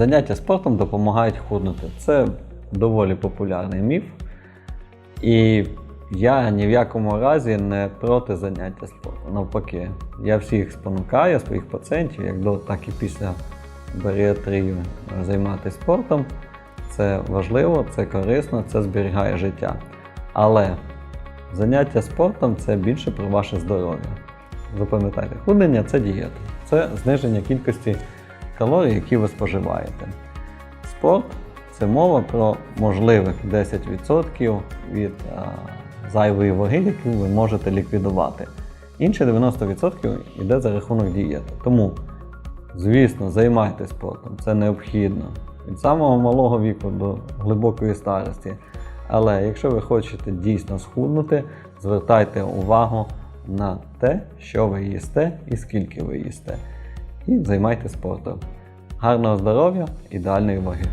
Заняття спортом допомагають худнути. Це доволі популярний міф. І я ні в якому разі не проти заняття спортом. Навпаки, я всіх спонукаю, своїх пацієнтів, як до, так і після баріатрії е, займатися спортом. Це важливо, це корисно, це зберігає життя. Але заняття спортом це більше про ваше здоров'я. Запам'ятайте, худення це дієта, це зниження кількості калорій, які ви споживаєте. Спорт це мова про можливих 10% від а, зайвої ваги, яку ви можете ліквідувати. Інші 90% йде за рахунок дієти. Тому, звісно, займайтеся спортом, це необхідно від самого малого віку до глибокої старості. Але якщо ви хочете дійсно схуднути, звертайте увагу на те, що ви їсте і скільки ви їсте. І займайтеся спортом. Гарного здоров'я, ідеальної ваги!